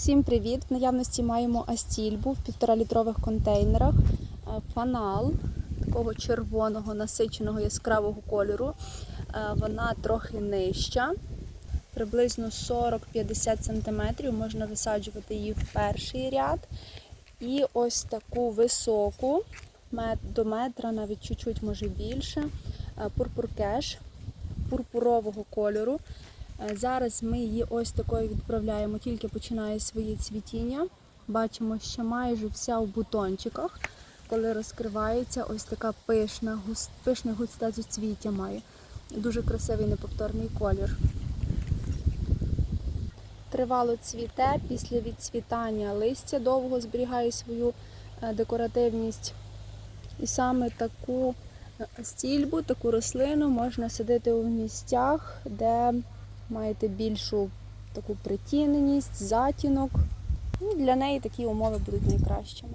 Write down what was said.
Всім привіт! В наявності маємо астільбу в півторалітрових контейнерах. Е, Фанал такого червоного насиченого яскравого кольору. Е, Вона трохи нижча, приблизно 40-50 см. Можна висаджувати її в перший ряд. І ось таку високу, до метра, навіть чуть-чуть може більше. е, Пурпуркеш пурпурового кольору. Е, Зараз ми її ось такою відправляємо, тільки починає своє цвітіння. Бачимо, що майже вся в бутончиках. Коли розкривається, ось така пишна, гус- пишне густе зуцвіття має. Дуже красивий неповторний колір. Тривало цвіте, після відцвітання листя довго зберігає свою е, декоративність. І саме таку е, стільбу, таку рослину можна садити у місцях, де маєте більшу таку притіненість, затінок. Ну, Для неї такі умови будуть найкращими.